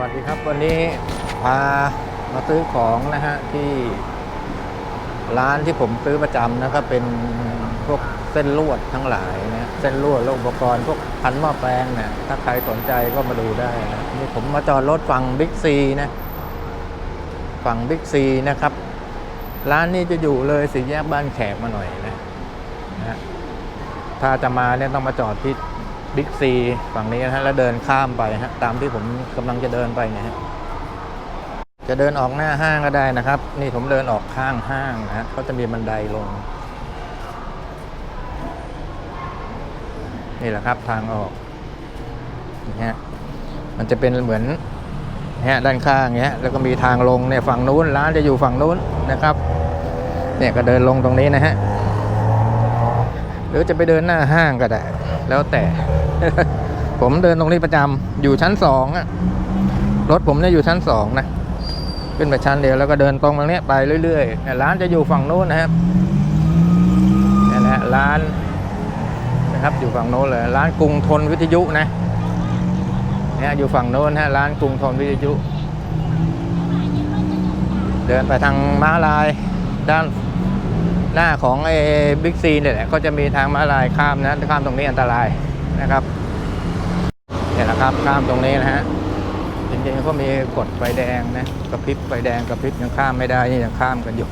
วัสดีครับวันนี้พามาซื้อของนะฮะที่ร้านที่ผมซื้อประจำนะครับเป็นพวกเส้นลวดทั้งหลายนะเส้นลวดและอุปกรณ์พวกพันหม้อแปลงเนี่ยถ้าใครสนใจก็มาดูได้นะนี่ผมมาจอดรถฝั่งบิ๊กซีนะฝั่งบิ๊กซีนะครับ ร้านนี้จะอยู่เลยสี่แยกบ้านแขกมาหน่อยนะนะฮะถ้าจะมาเนี่ยต้องมาจอดที่ บิ๊กซีฝั่งนี้นะฮะแล้วเดินข้ามไปฮะตามที่ผมกำลังจะเดินไปเนี่ยฮะจะเดินออกหน้าห้างก็ได้นะครับ นี่ผมเดินออกข้างห้างนะฮะเขาจะมีบันไดลง นี่แหละครับทางออกนี่ฮะมันจะเป็นเหมือนเนี่ยด้านข้างเนี้ยแล้วก็มีทางลงเนี่ยฝั่งนู้นร้านจะอยู่ฝั่งนู้นนะครับ เนี่ยก็เดินลงตรงนี้นะฮะหรือจะไปเดินหน้าห้างก็ได้ แล้วแต่ ผมเดินตรงนี้ประจำอยู่ชั้นสองอะรถผมเนี่ยอยู่ชั้นสองนะขึ้นไปชั้นเดียวแล้วก็เดินตรงตรงเนี้ยไปเรื่อยๆร้านจะอยู่ฝั่งโน้นนะครับนี่นะฮะร้านนะครับอยู่ฝั่งโน้นเลยร้านกรุงทนวิทยุนะเนี่ยอยู่ฝั่งโน้นฮะร้านกรุงทนวิทยุ เดินไปทางม้าลายด้าน หน้าของไอ้บิ๊กซีเนี่ยแหละก็จะมีทางม้าลายข้ามนะข้ามตรงนี้อันตรายนะครับเนี่ยแหละครับข้ามตรงนี้นะฮะจริงๆก็มีกดไฟแดงนะกระพริบไฟแดงกระพริบยังข้ามไม่ได้นี่ยังข้ามกันอยู่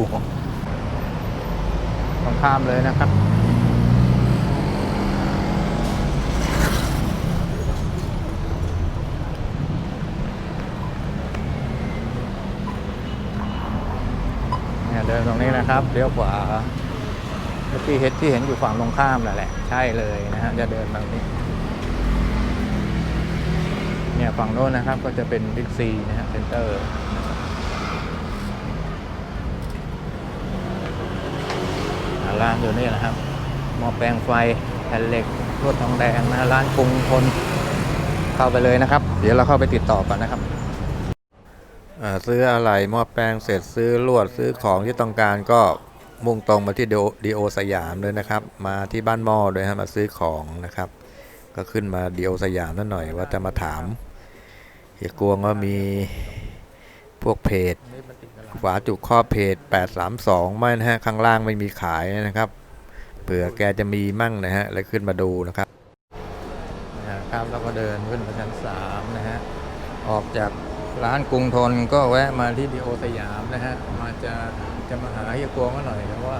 ต้องข้ามเลยนะครับ เนี่ยเดิ นะครับเลี้ยวขวาที่เห็นที่เห็นอยู่ฝั่งตรงข้ามนั่นแหละ ใช่เลยนะฮะจะเดินตรงนี้ เนี่ยฝั่งโน้นนะครับก็จะเป็นบิ๊กซีนะฮะเซ็นเตอร์ร้านอยู่นี่นะครับหม้อแปลงไฟแผ่นเหล็กลวดทองแดงนะร้านกรุงทนเข้าไปเลยนะครับ เดี๋ยวเราเข้าไปติดต่อกันนะครับ ซื้ออะไรหม้อแปลงเสร็จซื้อลวดซื้อของที่ต้องการก็มุ่งตรงมาที่ดีโอสยามเลยนะครับ มาที่บ้านหม้อด้วยฮะมาซื้อของนะครับ ก็ขึ้นมาดีโอสยามนั่นหน่อยว่าจะมาถามเฮียกวงว่ามีพวกเพจฝาจุกข้อเพจ 832 ไม่นะฮะข้างล่างไม่มีขายนะครับเผื่อแกจะมีมั่งนะฮะเลยขึ้นมาดูนะครับครับแล้วก็เดินขึ้นไปชั้น3นะฮะออกจาก ร้านกรุงทนก็แวะมาที่ดีโอสยามนะฮะ มาจะจะมาหาเฮียกวงก็หน่อยนะว่า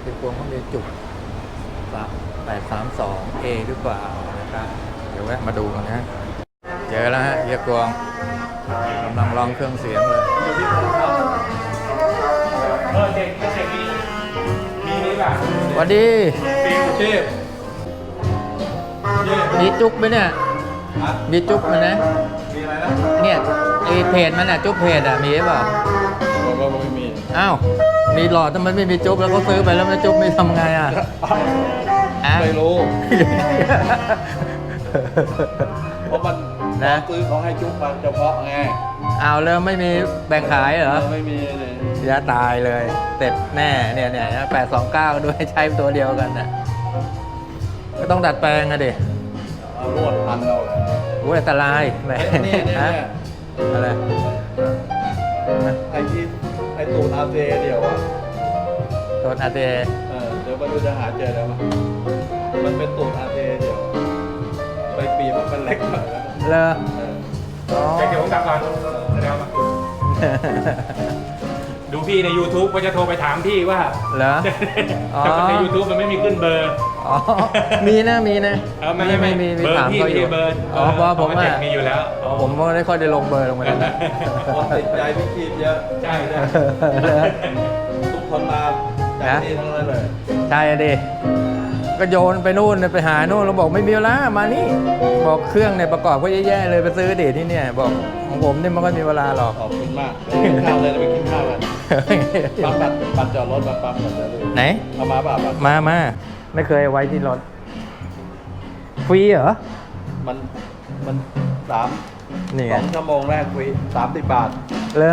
เฮียกวงเขามีจุดแปดสามสองเอหรือเปล่านะครับ เดี๋ยวแวะมาดูกันนะเจอแล้วฮะเฮียกวงกำลังลองเครื่องเสียงเลยเออเด็กเด็กมีมีนี่ป่ะสวัสดีฟิลเทพมีจุกไหมเนี่ย มีจุกไหมนะ มีอะไรนะ เนี่ย ไอเพจมันอะจุกเพจอะมีหรือเปล่าผมก็ไม่มีอ้าวมีหลอดแต่มันไม่มีจุกแล้วก็ซื้อไปแล้วไม่จุกไม่ทำไงอะอะไม่รู้เพราะมันนะซื้อเขาให้จุ๊บมาเฉพาะไงเอาแล้วไม่มีแบ่งขายเหรอไม่มีเลยยาตายเลยเสร็จแน่เนี่ยเนี่ยแปดสองเก้าด้วยใช้ตัวเดียวกันนะก็ต้องดัดแปลงอะดิเอาลวดพันเราเลยโอ้ยอันตรายแหมไอ้นี่เนี่ยฮะเนี่ย อะไรไอ้ที่ไอ้ตูดอาเจเดียวอะโดนอาเจเออเดี๋ยวมาดูจะหาเจอแล้วมั้ยมันเป็นตูดอาเจเดียวอะไปปีบมันเป็นเล็กหน่อยแล้วเลอเอออ๋อ เดี๋ยวผมกลับก่อนเดี๋ยวมาดูพี่ใน YouTube ก็จะโทรไปถามพี่ว่าเหรอ อ๋อ แต่ใน YouTube มันไม่มีขึ้นเบอร์ อ๋อ มีนะ มีนะเออไม่ไม่ไม่มีมีเบอร์ถามพี่เขาไม่อยู่ ได้เบอร์อ๋อเพราะผมเบออะร์มีอยู่แล้วอ๋อผมไม่ได้ค่อยได้ลงเบอร์ลงมาเลยนะคนติดใจพี่คีบเยอะ ใช่ใช่เหรอทุกคนมาจากนี่ทั้งนั้นเลยใช่อะดิก็โยนไปนู่นไปหานู่นเราบอกไม่มีเวลามานี่ บอกเครื่องเนี่ยประกอบก็แย่ๆเลยไปซื้อดิที่เนี่ย บอกของผมเนี่ยมันก็มีเวลาหรอก ขอบคุณมากไปกินข้าวเลยไปกินข้าวกันปั๊มบัตรบัตรจอดรถมาปั๊มกันเลยไหน เอามาป่ะบัตรมามา ไม่เคยเอาไว้ที่รถ ฟรีเหรอ มันมันสามนี่ไงสองชั่วโมงแรกฟรีสามสิบบาท เลย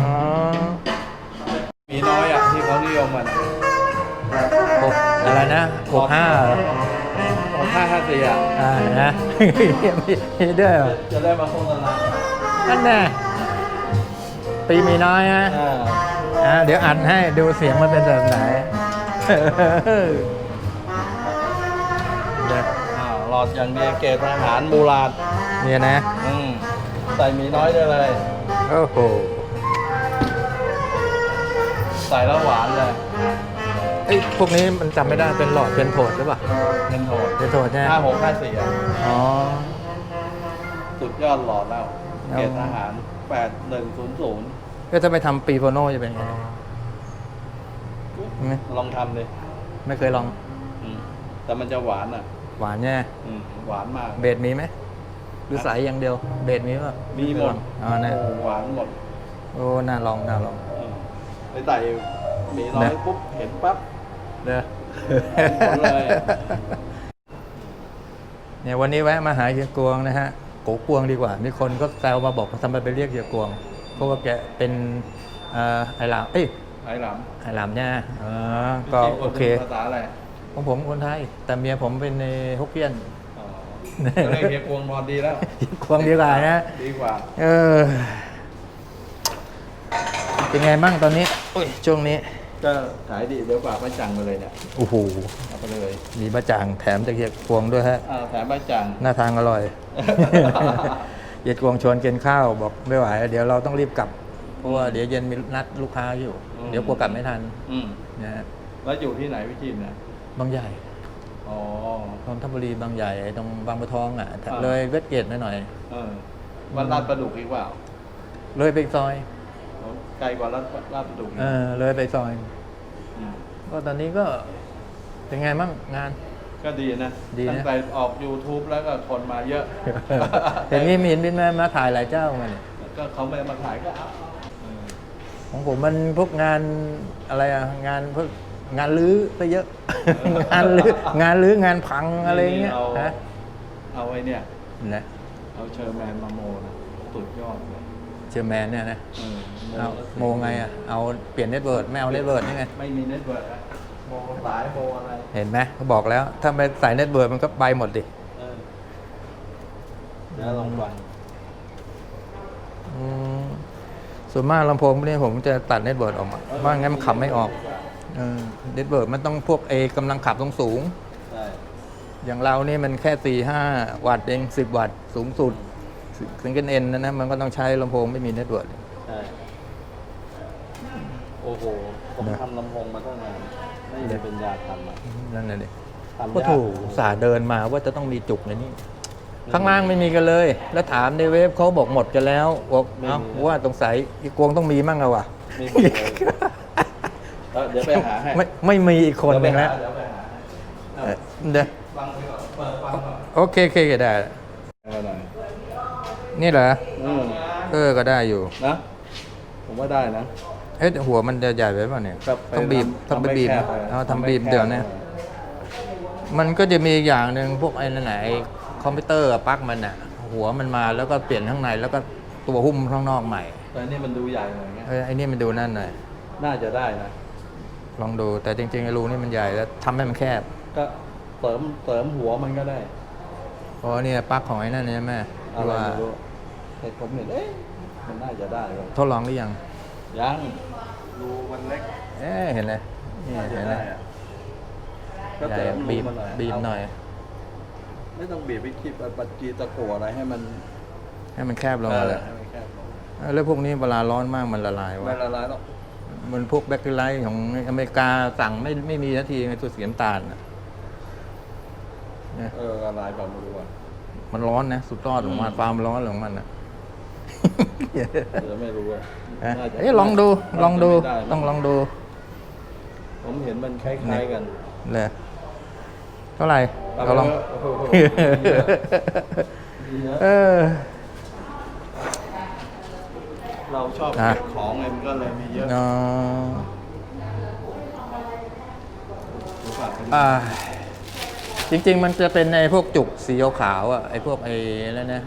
อ๋อมีน้อยอะที่เขานิยมมันหกอะไรนะหกห้าเหรอของห้าห้าสี่อะอ่านะมีมีด้วยเหรอจะได้มาโฆษณานั่นแน่ปีมีน้อยฮะ อ่า อ่าเดี๋ยวอัดให้ดูเสียงมันเป็นแบบไหนเดี๋ยวอ่า หลอดอย่างดีเกรดทหารมูลาดเนี่ยนะ อืมใส่หมีน้อยได้เลย โอ้โห ใส่แล้วหวานเลยไอ้ยพวกนี้มันจำไม่ได้เป็นหลอดเป็นโถดหรือเปล่าเงินโทษเป็นโถดใช่ไหมห้าหกห้าสี่อะอ๋อ สุดยอดหลอดแล้วเอาเกรดทหารแปดหนึ่งศูนย์ศูนย์ก็จะไปทำปีโฟโน่จะเป็นไงไม่ลองทำเลย ไม่เคยลอง อืมแต่มันจะหวานอะ หวานเนี่ยอืมหวานมาก เบสมีไหมหรือใสอย่างเดียว เบสมีป่ะมีหมดอ๋อนะโหวานหมดโอ้น่าลองน่าลองอืมไปใส่หมีน้อยนะปุ๊บเห็นปั๊บเด้อหมดเลยเนี่ยวันนี้แวะมาหาเฮียกวงนะฮะโกกวงดีกว่า มีคนก็แซวมาบอกว่าทำไมไปเรียกเฮียกวง เพราะว่าแกเป็นเอ่อไอหลามเอ้ยไอ้หลามไอหลามเนี่ยเออก็จริงๆโอเคภาษาอะไร ของผมคนไทย แต่เมียผมเป็นในฮกเกี้ยนอ๋อก็เลยเฮียกวงพอดีแล้วเฮียกวงดีกว่านะ ดีกว่า เออ เป็นไงบ้างตอนนี้อุ้ยช่วงนี้ ก็ขายดีเดี๋ยวฝากป้าจังไปเลยเนี่ยโอ้โห เอาไปเลยมีบะจ่างแถมจากเฮียกวงด้วยฮะ อ่าแถมป้าจัง หน้าทางอร่อยเฮียกวงชวนกินข้าวบอกไม่ไหว เดี๋ยวเราต้องรีบกลับ เพราะว่าเดี๋ยวเย็นมีนัดลูกค้าอยู่ อืม เดี๋ยวกลัวกลับไม่ทันอืม นะฮะแล้วอยู่ที่ไหนพี่จิมเนี่ย บางใหญ่อ๋อนนทบุรีบางใหญ่ตรงบางบัวทองอะอ่าเลยเวสเกตหน่อยเออวัดลาดประดุกอีกเปล่าๆเลยไปอีกซอยไกลกว่าลาดลาดประดุกอีกเออเลยไปซอย มก็ตอนนี้ก็เป็นไงบ้างงาน ก็ดีนะดีนะ ตั้งแต่ออก YouTube แล้วก็คนมาเยอะ เห็นมีมีมีมามาถ่ายหลายเจ้ามาเนี่ยก็เขาไม่มาขายก็เอาเออของผมมันพวกงานอะไรอะงานพวก งานลื้อซะเยอะ งานลื้องานลื้องานพังอะไรเงี้ยเอาฮะเอาไว้เนี่ย นะเอาเชอร์แมนมาโมนะสุดยอดเลยเชอร์แมนเนี่ยนะเออเอาโมแล้วไงอะเอาเปลี่ยนเน็ตเวิร์ดไม่เอาเน็ตเวิร์ดนี่ไงไม่มีเน็ตเวิร์กอะโมสายโมอะไรเห็นไหมเขาบอกแล้ว ถ้าไปใส่เน็ตเวิร์ดมันก็ไปหมดดิเออเดี๋ยวลองฟังอืมส่วนมากลำโพงพวกนี้ผมจะตัดเน็ตเวิร์ดออกมาว่างั้นมันขับไม่ออก เออเน็ตเวิร์ดมันต้องพวกเอกำลังขับต้องสูง ใช่อย่างเรานี่มันแค่สี่ห้าวัตต์เองสิบวัตต์สูงสุดถึงกันเอ็นนะนะมันก็ต้องใช้ลำโพงไม่มีเน็ตเวิร์ดใช่โอ้โห ผมนะทำลำโพงมาตั้งนานไม่มีเป็นยาทำอะนั่นน่ะดิทำก็ยากถูกสาห์เดินมาว่าจะต้องมีจุกในนี้ข้างล่างไม่มีกันเลย แล้วถามในเว็บเขาบอกหมดกันแล้วบอกเอ้าว่าตรงสายอีกวงต้องมีมั่งอะวะไม่มีเลย เออเดี๋ยวไปหาให้ไม่ไม่มีอีกคนหนึ่งแล้วเดี๋ยวไปหาเดี๋ยวไปหาเออเดี๋ยวฟังไปก่อนเปิดฟังก่อนโอเคโอเคก็ได้ เอาหน่อยนี่เหรอ อืมเออ ก็ได้อยู่ นะ ผมว่าได้นะ เอ๊ะหัวมันจะใหญ่ไปป่ะเนี่ย ครับไปต้องบีบทำต้องไปบีบทำให้แคบไปเอาทำทำให้บีบแคบเดี๋ยวนะหน่อยมันก็จะมีอย่างหนึ่งพวกไอ้นั่นไหนคอมพิวเตอร์อะปลั๊กมันอะหัวมันมาแล้วก็เปลี่ยนข้างในแล้วก็ตัวหุ้มข้างนอกใหม่แต่อันนี่มันดูใหญ่หน่อยไงเออไอ้นี่มันดูนั่นหน่อย น่าจะได้นะ ลองดู แต่จริงๆไอ้รูนี่มันใหญ่แล้วทำให้มันแคบ ก็เสริมเสริมหัวมันก็ได้ เพราะว่าเนี่ยปลั๊กของไอ้นั่นเนี่ยแม่อะที่ไรว่าไม่รู้แต่ผมเห็นเอ๊ะมันน่าจะได้เลยทดลองหรือยัง ยังรูมันเล็กเอ๊ะเห็นเลยนี่น่าจะเห็นเลได้ยอะก็ใหญ่เสริมรูบีบมันหน่อยบีบเอาหน่อยไม่ต้องบีบไปคีบปัจจีตะกั่วอะไรให้มันให้มันแคบลงมาเลยออให้มันแคบลงเออแล้วพวกนี้เวลาร้อนมากมันละลายวะไม่ละลายหรอก มันพวกแบคทีไลท์ของอเมริกาสั่งไม่ไม่มีนาทีไงตัวสีน้ำตาลน่ะเนี่ยเออละลายแบบไม่รู้อะมันร้อนนะ สุดยอดของมันอืมความร้อนของมันนะเดี๋ยวไม่รู้อะเอ๊ะน่าจะเอ้ยลองดูลองดูน่าจะไม่ไต้องลองดูผมเห็นมันคล้ายๆกันเลยเท่าไหร่เอาเราลองไปเถอะโอ้โหมีเยอะเออเราชอบอะ เก็บของไงมันก็เลยมีเยอะอ๋อรู้ป่ะเป็นอ่าจริง ๆ มันจะเป็นในพวกจุกสีขาวๆอะไอ้พวกไอ้แล้วนะ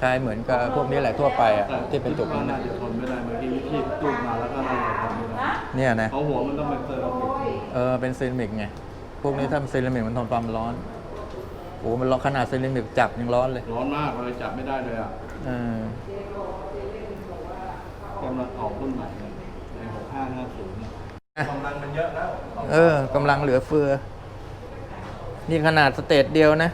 คล้ายเหมือนกับพวกนี้แหละทั่วไปอะที่เป็นจุกมันั่นน่าน่ะจะทนไม่ได้เมื่อกี้ที่จุกมาแล้วก็น่าจะทนไม่ได้เนี่ยนะ เพราะหัวมันต้องเป็นเซรามิกเออเป็นเซรามิกไง พวกนี้ถ้าเป็นเซรามิกมันทนความร้อนโอ้มันร้อนขนาดซิลินดิกจับยังร้อนเลย ร้อนมากเลยจับไม่ได้เลยอะเออ กำลังออกรุ่นใหม่เลยในหกห้าห้าศูนย์กำลังมันเยอะแล้วเออกำลังเหลือเฟือ นี่ขนาดสเตจเดียวนะ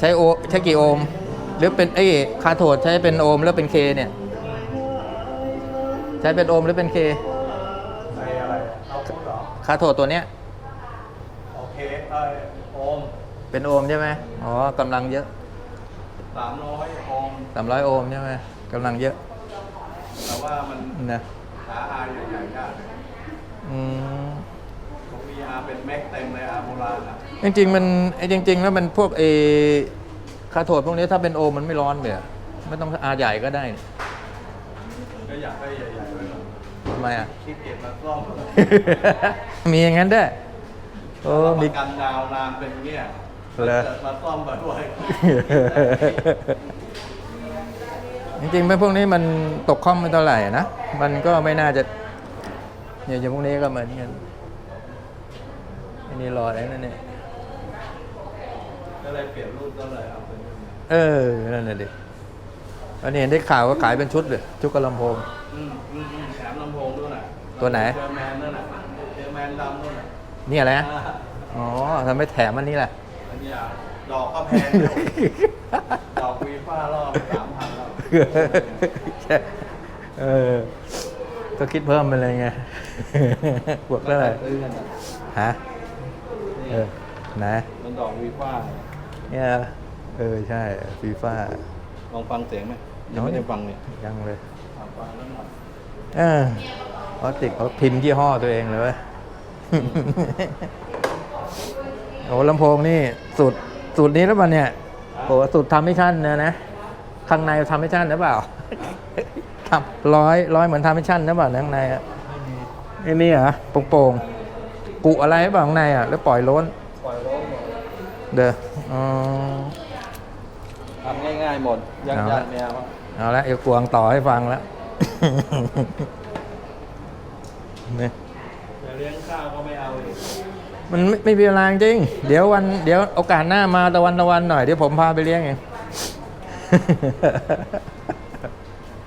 ใช้โอใช้กี่โอห์มหรือเป็นไอ้คาโทดใช้เป็นโอห์มหรือเป็นเคเนี่ย ใช้เป็นโอห์มหรือเป็นเคในอะไรเอาพูดเหรอคาโทดตัวเนี้ยโอเคเออโอม เป็นโอห์มใช่ไหมอ๋อกำลังเยอะ สามร้อยโอมสามร้อยโอห์มใช่ไหมกำลังเยอะแต่ว่ามันนะหาอาใหญ่ๆยากอืมผมมีอาเป็นแม็กเต็มเลยอาโบราณอะจริงๆมันไอ้จริง ๆ แล้วมันพวกเอคาโทดพวกนี้ถ้าเป็นโอห์มมันไม่ร้อนเลยอะไม่ต้องอาใหญ่ก็ได้ก็อยากได้ใหญ่ๆไว้หน่อยทำไมอะ ขี้เกียจมาซ่อมมีอย่างนั้นด้วยโอ้รับปมี ระกันดาวนานเป็นเงี้ย เหรอเกิดมาซ่อมบ่อยจริงๆเป็นพวกนี้มันตกข้อมไม่เท่าไหร่นะ มันก็ไม่น่าจะ เนี่ยอย่างพวกนี้ก็เหมือนกันอันนี้รออะไรนั่นเนี่ยๆก็เลยเปลี่ยนรุ่นก็เลยเอาเป็นรุ่นนี้เออ นั่นน่ะดิวันนี้เห็นได้ข่าวว่าขายเป็นชุดเลย ชุดกระลำโพง อืมอืมอืมแถมลำโพงด้วยน่ะตัวไหน เจอแมนนั่นน่ะเจอแมนดำนู่นน่ะนี่อะไรนะอ่าอ๋อทำไมแถมอันนี้ล่ะ อันนี้อะดอกก็แพงอยู่ดอกวีฟ้ารอบสามพันแล้วเออ ก็คิดเพิ่มไปเลยไงบวกเท่าไหร่ซื้อกันอะฮะนี่เออไหนมันดอกวีฟ้าเนี่ยเออใช่ฟีฟ่าลองฟังเสียงไหมยังไม่ได้ฟังเลยยังเลยอะฟังแล้วหน่อยเออเขาติดเขาพิมพ์ยี่ห้อตัวเองเลยเว้ยโอ้ลำโพงนี่สูตรสูตรนี้แล้วป่ะเนี่ยโอ้สูตรทำให้ชั่นเนี่ยนะข้างในทำให้ชั่นหรือเปล่าทำร้อยร้อยเหมือนทำให้ชั่นหรือเปล่าข้างในอะไอ้นี่เหรอโป่งๆกุอะไรหรือเปล่าข้างในอะแล้วปล่อยล้นปล่อยร้องหมดเด้ออ๋อทำง่ายๆหมดยักเอายัละกแนวอะเอาละเดี๋ยวกวงต่อให้ฟังแล้วนี่จะเลี้ยงข้าวก็ไม่เอาอีก มันไม่ไม่มีเวลาจริง เดี๋ยววันเดี๋ยวโอกาสหน้ามาตะวันตะวันหน่อยเดี๋ยวผมพาไปเลี้ยงเอง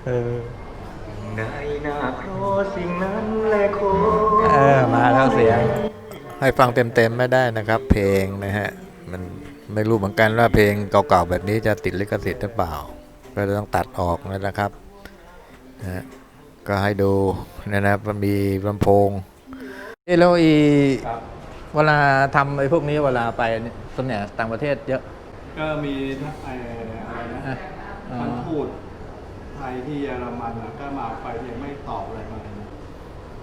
เออในนาโครสิ่งนั้นแลโคเออมาแล้วเสียง ให้ฟังเต็มๆไม่ได้นะครับ เพลงนะฮะ มันไม่รู้เหมือนกันว่าเพลงเก่าๆแบบนี้จะติดลิขสิทธิ์หรือเปล่า ก็จะต้องตัดออกนะครับนะฮะก็ให้ดูนะครับมันมีลำโพงเอ้แล้วอีครับ เวลาทำไอ้พวกนี้เวลาไปเนี่ยส่วนใหญ่ต่างประเทศเยอะ ก็มีทั้งไอ้อะไรนะอะอ๋อท่านทูตไทยที่เยอรมันอะก็มาไปยังไม่ตอบอะไรมาเลยนะ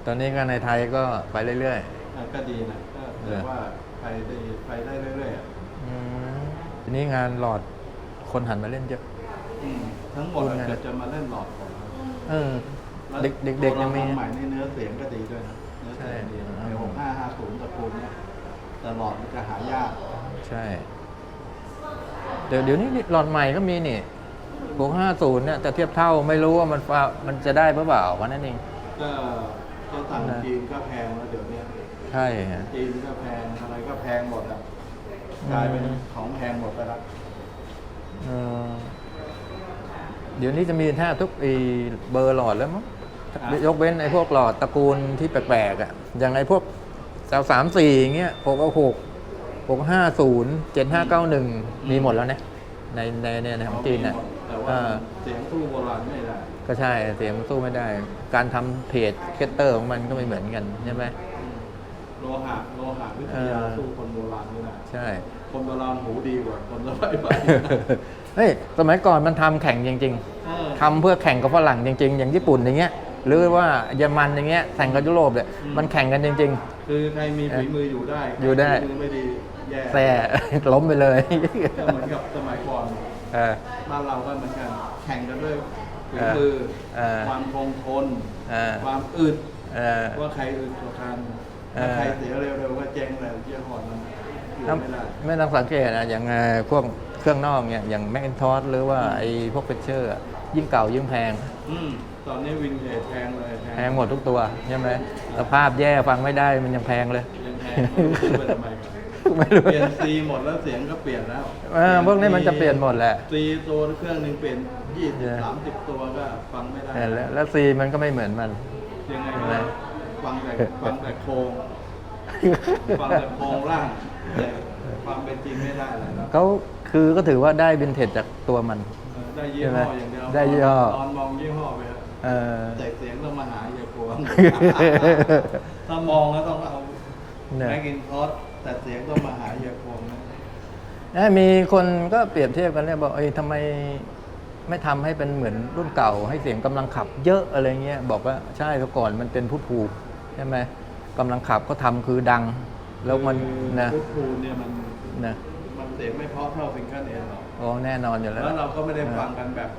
ตอนนี้ก็ในไทยก็ไปเรื่อย เออก็ดีนะก็เหรถืออว่าไปได้ไปได้เรื่อยๆอะๆ อืมทีนี้งานหลอดคนหันมาเล่นเยอะ อืมทั้งหมดอะคุณไงเกิดจะมาเล่นหลอดของเราเออ แล้วเด็กเด็กเด็กยังมี ตัวเราทำใหม่นี่เนื้อเสียงก็ดีด้วยนะเนื้อเสียงดีใช่ ไอ้หกห้าห้าศูนย์ตระกูลเนี่ย แต่หลอดมันจะหายาก ใช่ เดี๋ยวเดี๋ยวนี้หลอดใหม่ก็มีนี่พวกห้าศูนย์เนี่ยแต่เทียบเท่าไม่รู้ว่ามันฟ้ามันจะได้หรือเปล่าวันนั้นเอง ก็ก็ทางนะจีนก็แพงแล้วเดี๋ยวเนี้ยใช่ฮะจีนก็แพงอะไรก็แพงหมดอะกลายเป็นของแพงหมดไปแล้วเออเดี๋ยวนี้จะมีแทบทุกไอ้เบอร์หลอดแล้วมั้งะยกเว้นไอ้พวกหลอดตระกูลที่แปลกๆอะอย่างไอ้พวก สาวสามสี่อย่างเงี้ยหกเอาหกหกห้าศูนย์เจ็ดห้าเก้าหนึ่งมีหมดแล้วนะในในในในของจีนอะแต่ว่าอ่าเสียงสู้โบราณไม่ได้ ก็ใช่เสียงมันสู้ไม่ได้ การทำเพจเคสเตอร์ของมันก็ไม่เหมือนกันใช่ไหมโลหะโลหะวิทเอยาอสู้คนโบราณไม่ได้ใช่ คนโบราณหูดีกว่าคนสมัยใหม่เฮ้ยสมัยก่อนมันทำแข่งจริงเออๆทำเพื่อแข่งกับฝรั่งจริง ๆ อย่างญี่ปุ่นอย่างเงี้ยหรือว่าเยอรมันอย่างเงี้ยแข่งกับยุโรปเนี่ยอืมมันแข่งกันจริง คือใครมีฝีมืออยู่ได้อยู่ได้ ฝีมือไม่ดีแย่ๆแต่ล้มไปเลยก็เหมือนกับสมัยก่อนเออ บ้านเราก็เหมือนกัน แข่งกันด้วยฝีเออมือเออความคงทนเออ ความอึดเออ ว่าใครอึดกว่ากันเออ ถ้าใครเสียเร็วๆก็เจ๊งเลยเยี่ยหอนมันอยู่ถ้าไม่ได้ ไม่ต้องสังเกตนะอย่างเอ่อพวกเครื่องนอกเนี่ยอย่างแม c นทอสหรือว่าไอ้พวกเฟเชอร์ยิ่งเก่ายิ่งแพง อืม ตอนนี้วินเทจแพงเลย แพงหมดทุกตัวใช่ไหมสภาพแย่ฟังไม่ได้มันยังแพงเลยยังแพงขึ้นไปทำไมกันไม่รู้เปลี่ยนซีหมดแล้วเสียงก็เปลี่ยนแล้วเออพวกนี้มันจะเปลี่ยนหมดแหละซีตัวเครื่องหนึ่งเปลี่ยนยี่สิบเนี่ยสามสิบตัวก็ฟังไม่ได้เออแล้วแล้วซีมันก็ไม่เหมือนมันยังไงเห็นก็ไหมฟังแต่ฟังแต่โครงฟังแต่โครงร่างแต่ความเป็นจริงไม่ได้เลยนะเขาคือก็ถือว่าได้วินเทจจากตัวมันเออได้ยี่ห้ออย่างเดียวได้ยี่ห้อตอนมองยี่ห้อไปเถอะ เออ แต่เสียงต้องมาหาอย่ากลัว ถ้ามองแล้วต้องเอาเนี่ยแม็กอินทอสแต่เสียงต้องมาหาอย่ากลัวนะนะมีคนก็เปรียบเทียบกันเนี่ยบอกเอ้ยทำไมไม่ทำให้เป็นเหมือนรุ่นเก่า ให้เสียงกำลังขับเยอะอะไรเงี้ยบอกว่าใช่แต่ก่อนมันเป็นพุทภูใช่ไหมกำลังขับก็ทำคือดัง แล้วมันนะพุทธูเนี่ยมันนะมันเสียงไม่เพราะเท่าฟิงเกิลเอ็นหรอกโอ้แน่นอนอยู่แล้ว แล้วเราก็ไม่ได้ฟังกันแบบ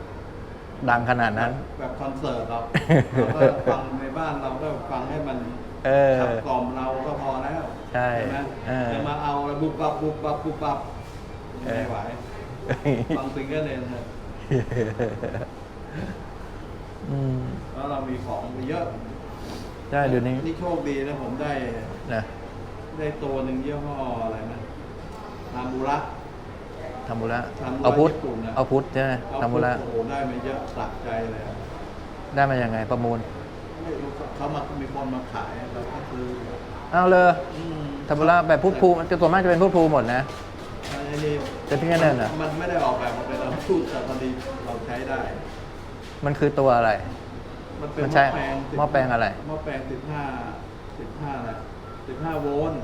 ดังขนาดนั้น แบบคอนเสิร์ตหรอกเราก็ฟังในบ้านเราก็ฟังให้มันเออ ขับกล่อมเราก็พอแล้วใช่ไหมเออจะมาเอาบุบปับบุบปับบุบปับเออ ไม่ไหวฟังฟิงเกิลเอ็นเถอะอืมแล้วเรามีของเยอะใช่เดี๋ยวนี้นี่โชคดีนะผมได้นะ ได้ตัวหนึ่งยี่ห้ออะไรนะทามูระ ทำบุระทำบุระเอาพุทธญี่ปุ่นนะ เอาพุทธใช่ไหมเอาทำบุระโอ้โหได้มาเยอะสักใจเลยอะได้มายังไงประมูลไม่รู้เขามามีคนมาขายเราก็ซื้อเอาเลยอืมทำบุระแบบพุทธภูมันจะส่วนมากจะเป็นพุทธภูหมดนะ ไอ้นี่เป็นพิกาเนตเหรอ มันไม่ได้ออกแบบมาเป็นเราพูดแต่พอดีเราใช้ได้ มันคือตัวอะไร มันเป็นมันใช้15หม้อแปลงอะไร หม้อแปลงสิบห้าสิบห้าอะไรสิบห้าโวลต์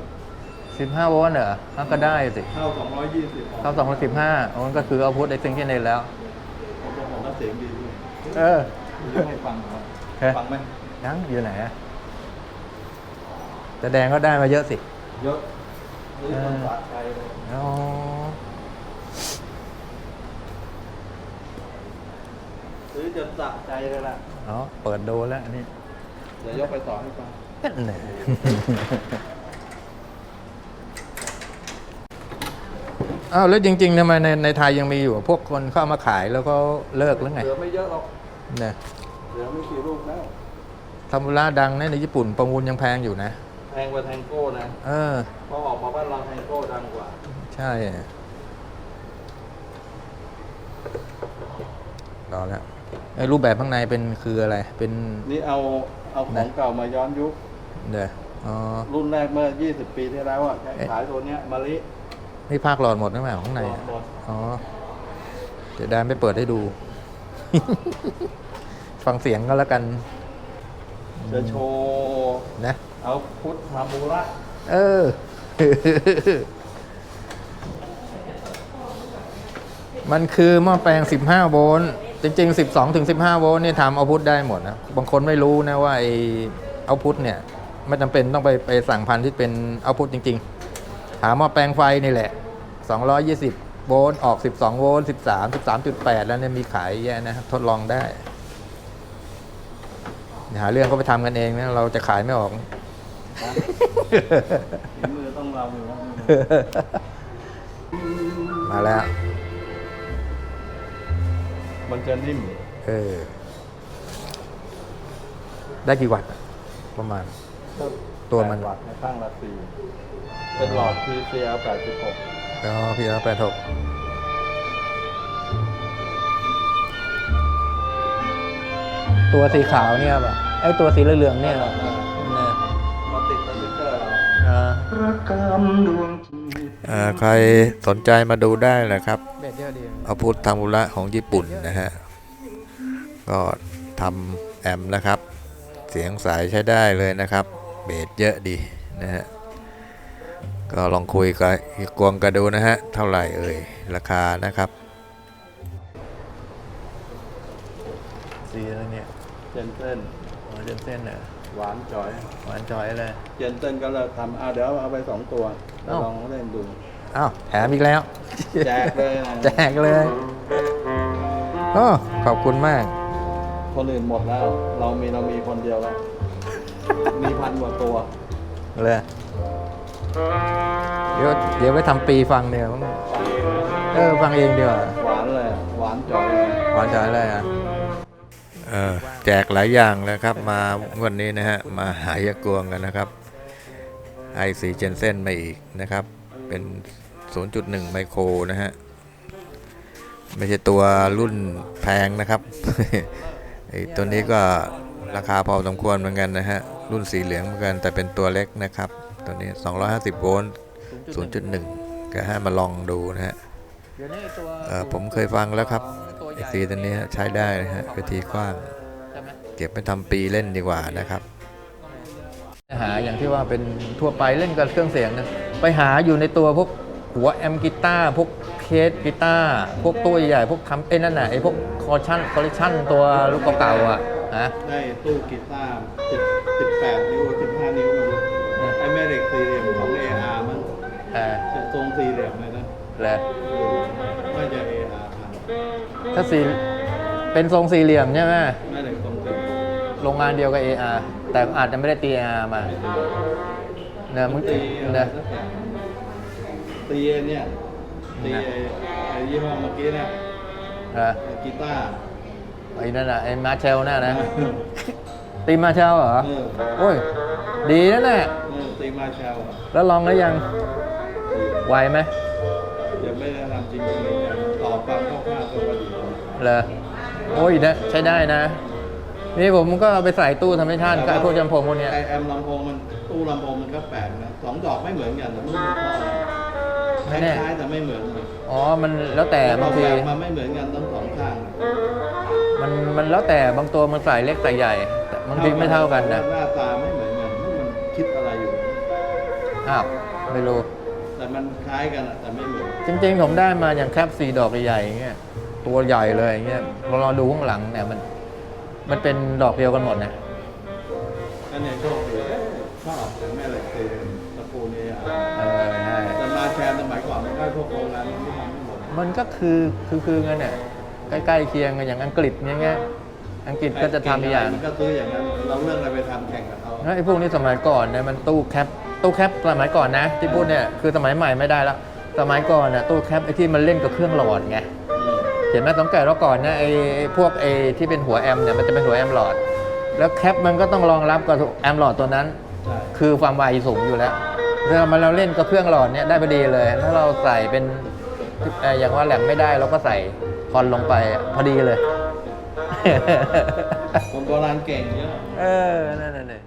15 โวลต์เหรอเอาก็ได้สิเข้าสองร้อยยี่สิบเข้า215โอ้มันก็คือเอาพุทธไอ้ซิงที่ในแล้ว ผมก็ผมก็เสียงดีด้วยเออ เดี๋ยวให้ฟังก่อนเฮ้ยฟังไหมยังอยู่ไหนอะแต่แดงก็ได้มาเยอะสิ เยอะนี่คนสะใจเลยอ๋อซื้อจนสะใจเลยล่ะ อ๋อเปิดดูแล้วอันนี้เดี๋ยวยกไปต่อให้ฟัง นั่นแหละ อ้าวแล้วจริงๆทำไมในในไทยยังมีอยู่ พวกคนเข้ามาขายแล้วก็เลิกแล้วไงเหลือไม่เยอะหรอกเนี่ยเหลือไม่กี่ลูกแล้วทำบุระดังนะในญี่ปุ่นประมูลยังแพงอยู่นะ แพงกว่าแทงโก้นะเออพอออกมาบ้านเราแทงโก้ดังกว่า ใช่รอแล้วไอ้รูปแบบข้างในเป็นคืออะไร เป็นนี่เอาเอาของเก่ามาย้อนยุคเดี๋ยวอ๋อรุ่นแรกเมื่อ 20 ปีที่แล้วอะใช้เอ๊ะขายตัวเนี้ยมะลิ นี่ภาคหลอดหมดหรือเปล่าข้างในอะหมด อ๋อเดี๋ยวได้ไม่เปิดให้ดู ฟังเสียงก็แล้วกันจะโชว์นะ เอาพุทธฮามูระเออ มันคือหม้อแปลง 15 โวลต์ จริง ๆ 12ถึง15 โวลต์นี่ทำเอาพุทได้หมดนะ บางคนไม่รู้นะว่าไอเอาพุทเนี่ย ไม่จำเป็นต้องไปไปสั่งพันธุ์ที่เป็นเอาพุทจริง ๆ หาหม้อแปลงไฟนี่แหละ 220 โวลต์ออก 12 โวลต์13 13.8 แล้วเนี่ยมีขายแย่นะทดลองได้อย่าหาเรื่องก็ไปทำกันเองนะ เราจะขายไม่ออกฝีมือต้องเราอยู่แล้วมาแล้ว มันจะนิ่ม เออ ได้กี่วัตต์อะประมาณ ตัวมัน แปดวัตต์ในข้างละสี่เป็นหลอด TCL 86อ๋อพี่แล้วแปดหกตัวสีขาวเนี่ยป่ะไอยตัวสีเหลืองๆเนี่ยเหรอเนี่ยมาติดสติ๊กเกอร์เรา อ่ารักกำดวงจิตอ่าใครสนใจมาดูได้นะครับ เบ็ดเยอะดีอาพุทธทามุระของญี่ปุ่นนะฮะ ก็ทำแอมนะครับ เสียงสายใช้ได้เลยนะครับ เบสเยอะดีนะฮะ ก็ลองคุยกับอีกกวงกันดูนะฮะ เท่าไหร่เอ่ย ราคานะครับสีอะไรเนี่ย เจนเต้นอ๋อเจนเส้นเนี่ยหวานจ่อย หวานจอยเลย เจนเต้นก็เลิกทำอ่าเดี๋ยวเอาไปสองตัวแล้วเอ้าลองเล่นดู อ้าวแถมอีกแล้ว แจกเลยนะแจกเลยโอ้ขอบคุณมาก คนอื่นหมดแล้ว เรามีเรามีคนเดียวแล้ว มีพันกว่าตัว เลย เดี๋ยวเดี๋ยวไปทำปีฟังเนี่ยมั้งเออฟังเองดีกว่าหวานเลยอะหวานจ่อยเลยหวานใจเลยอะ เออแจกหลายอย่างเลยครับ มาวันนี้นะฮะ มาหายากวงกันนะครับไอซีเจนเซนมาอีกนะครับ เป็น 0.1 ไมโครนะฮะ ไม่ใช่ตัวรุ่นแพงนะครับ ไอตัวนี้ก็ราคาพอสมควรเหมือนกันนะฮะ รุ่นสีเหลืองเหมือนกันแต่เป็นตัวเล็กนะครับ ตัวนี้ 250 โวลต์ 0.1 ก็ให้มาลองดูนะฮะเอ่อผมเคยฟังแล้วครับไอซีตัวนี้ใช้ได้นะฮะวิธีกว้าง เก็บไปทำปีเล่นดีกว่านะครับหาอย่างที่ว่าเป็นทั่วไปเล่นกับเครื่องเสียงนะไปหาอยู่ในตัวพวกหัวแอมกีตาร์พวกเคสกีตาร์พวกตัวใหญ่ๆพวกทำเอ้ยนั่นน่ะไอ้พวกคอชั่นคอลเลคชั่นตัวลูกเก่าๆอะ นะได้ตู้กีตาร์สิบสิบแปดนิ้วสิบห้านิ้วมาดูอืม ไอ้แม่เหล็กสี่เหลี่ยมของ AR มั้งเออทรงสี่เหลี่ยมเลยนะเลยน่าจะ AR ทถ้าสี่เป็นทรงสี่เหลี่ยมใช่ไหมำแม่เหล็กทรงสี่โรงงานเดียวกับ AR แต่อาจจะไม่ได้ตี AR มาเนี่ยมึงตีอะไรเนี่ยสักอย่างตีไอ้เนี่ยตีไอ้ไอ้ยี่ห้อเมื่อกี้เนี่ยเออไอ้กีตาร์ ไอ้นั่นน่ะไอ้มาเชลน่ะนะตีมาเชลเหรอเออโอ้ยดีนั่นแหละเออตีมาแชลอะแล้วลองแล้วยังไวไหมยังไม่ได้ทำจริงๆเลยเนี่ยต่อปากเข้าข้างตัวก็ดีเหรอโอ้ยนะใช้ได้นะ นี่ผมก็เอาไปใส่ตู้ธรรมชาติกับพวกจำพงพวกเนี้ยไอแอมลำโพงมันตู้ลำโพงมันก็แปลกนะสองดอกไม่เหมือนกันแต่ไม่รู้เป็นเพราะอะไรไม่แน่คล้ายๆแต่ไม่เหมือนกันอ๋อมันแล้วแต่บางที ออกแบบมาไม่เหมือนกันทั้งสองข้าง มันมันแล้วแต่บางตัวมันใส่เล็กใส่ใหญ่แต่บางทีไม่เท่ากันนะหน้าตาไม่เหมือนกันมันคิดอะไรอยู่ อ้าวไม่รู้ แต่มันคล้ายกันอะแต่ไม่เหมือนจริงๆผมได้มาอย่างแคปสีดอกใหญ่ๆอย่างเงี้ยตัวใหญ่เลยอย่างเงี้ยพอเราดูข้างหลังเนี่ยมัน มันเป็นดอกเดียวกันหมดนะอันเนี้ยโชคดีชอบแต่แม่เหล็กเตนตะปูเนี่ยเออใช่แต่มาแชร์สมัยก่อนมันก็พวกโรงงานมันที่ทำไม่หมด มันก็คือคือคือกันเนี่ย ใกล้ๆเคียงกันอย่างอังกฤษอย่างเงี้ยอังกฤษก็จะทำอย่างมันก็ซื้ออย่างนั้นเราเรื่องอะไรไปทำแข่งกับเขาแล้วไอ้พวกนี้สมัยก่อนเนี่ยมันตู้แคปตู้แคปสมัยก่อนนะ ที่พูดเนี่ยคือสมัยใหม่ไม่ได้แล้วสมัยก่อนน่ะตู้แคปไอ้ที่มันเล่นกับเครื่องหลอดไงอืมเห็นไหมสังเกตว่าก่อนนะไอ้ไอ้พวกไอ้ที่เป็นหัวแอมเนี่ยมันจะเป็นหัวแอมหลอด แล้วแคปมันก็ต้องรองรับกับแอมหลอดตัวนั้นใช่คือความไวสูงอยู่แล้วถ้ามาเราเล่นกับเครื่องหลอดเนี่ยได้พอดีเลย ถ้าเราใส่เป็นเอ่ออย่างว่าแหลมไม่ได้เราก็ใส่ คอนลงไปอะพอดีเลย คนโบราณเก่งเยอะ เออ นั่นน่ะเนี่ย